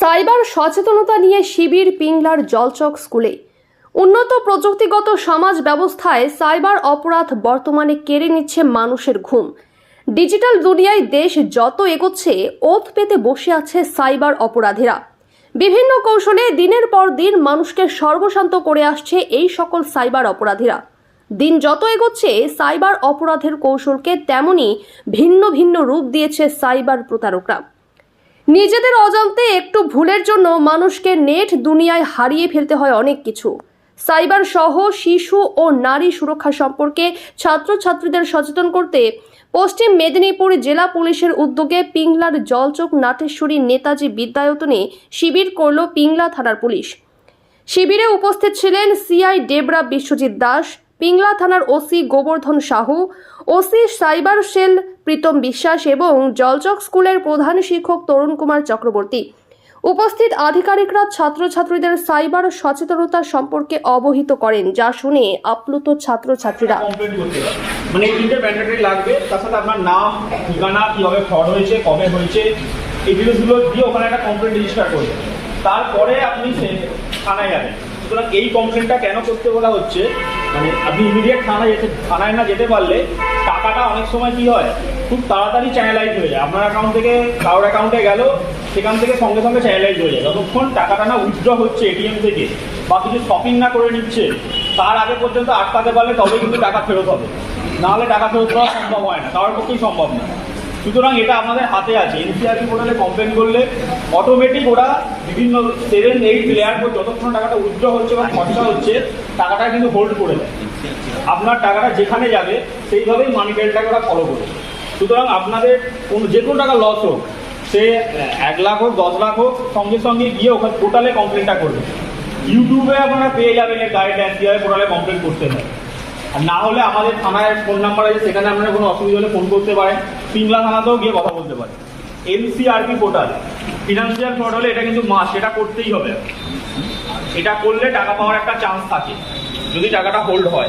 Cyber সচেতনতা নিয়ে শিবির পিংলার জলচক স্কুলে। উন্নত প্রযুক্তিগত সমাজ ব্যবস্থায় সাইবার অপরাধ বর্তমানে কেড়ে নিচ্ছে মানুষের ঘুম। ডিজিটাল দুনিয়ায় দেশ যত এগোচ্ছে, ওত পেতে বসে আছে সাইবার অপরাধীরা। বিভিন্ন কৌশলে দিনের পর দিন মানুষকে সর্বশান্ত করে আসছে এই সকল সাইবার অপরাধীরা। দিন যত এগোচ্ছে, সাইবার অপরাধের কৌশলকে তেমনই ভিন্ন ভিন্ন রূপ দিয়েছে সাইবার প্রতারকরা। নিজেদের অজান্তে একটু ভুলের জন্য মানুষকে নেট দুনিয়ায় হারিয়ে ফেলতে হয় অনেক কিছু। সাইবার সহ শিশু ও নারী সুরক্ষা সম্পর্কে ছাত্রছাত্রীদের সচেতন করতে পশ্চিম মেদিনীপুর জেলা পুলিশের উদ্যোগে পিংলার জলচক নাটেশ্বরী নেতাজি বিদ্যায়তনে শিবির করল পিংলা থানার পুলিশ। শিবিরে উপস্থিত ছিলেন সিআই ডেবরা বিশ্বজিৎ দাস পিংলা থানার OC Gobardhan Sahu, OC cyber cell Pritam Biswas এবং জলচক স্কুলের প্রধান শিক্ষক তরুণ কুমার চক্রবর্তী। উপস্থিত আধিকারিকরা ছাত্রছাত্রীদের সাইবার সচেতনতা সম্পর্কে অবহিত করেন, যা শুনে আপ্লুত ছাত্রছাত্রীরা। মানে আপনার নাম, ঠিকানা ফ্রড হয়েছে, কবে হয়েছে, এই দিয়ে ওখানে একটা কমপ্লেন রেজিস্টার তারপরে আপনি থানায় যাবেন। সুতরাং এই কমপ্লেনটা কেন করতে বলা হচ্ছে? মানে আপনি ইমিডিয়েট থানায় যেতে থানায় না যেতে পারলে টাকাটা অনেক সময় কি হয়? খুব তাড়াতাড়ি চ্যানেলাইজ হয়ে যায়। আপনার অ্যাকাউন্ট থেকে কারোর অ্যাকাউন্টে গেল, সেখান থেকে সঙ্গে সঙ্গে চ্যানেলাইজ হয়ে যায়। যতক্ষণ টাকাটা না উইথড্র হচ্ছে এটিএম থেকে বা কিছু শপিং না করে নিচ্ছে, তার আগে পর্যন্ত আটকাতে পারলে তবেই কিন্তু টাকা ফেরত হবে। নাহলে টাকা ফেরত দেওয়া সম্ভব হয় না। কারোর পক্ষেই সম্ভব না। সুতরাং এটা আমাদের হাতে আছে। এনসিআরপি পোর্টালে কমপ্লেন করলে অটোমেটিক ওরা বিভিন্ন সেভেন এইট লেয়ার পর যতক্ষণ টাকাটা উইথড্র হচ্ছে বা খরচা হচ্ছে, টাকাটা কিন্তু হোল্ড করে দেয়। আপনার টাকাটা যেখানে যাবে, সেইভাবেই মানি বেলটাকে ওরা ফলো করবে সুতরাং আপনাদের কোনো যে কোনো টাকা লস হোক, সে এক লাখ হোক, দশ লাখ হোক, সঙ্গে সঙ্গে গিয়ে ওখানে পোর্টালে কমপ্লেনটা করবে। ইউটিউবে আপনারা পেয়ে যাবেন এই গাইডলাইন কীভাবে পোর্টালে কমপ্লেন করতে হয় আর না হলে আমাদের থানায় ফোন নাম্বার আছে, সেখানে আপনারা কোনো অসুবিধা হলে ফোন করতে পারেন। পিংলা থানাতেও গিয়ে কথা বলতে পারে। এনসিআরপি পোর্টাল ফিনান্সিয়াল ফ্রড হলে এটা কিন্তু মাস এটা করতেই হবে। এটা করলে টাকা পাওয়ার একটা চান্স থাকে। যদি টাকাটা হোল্ড হয়।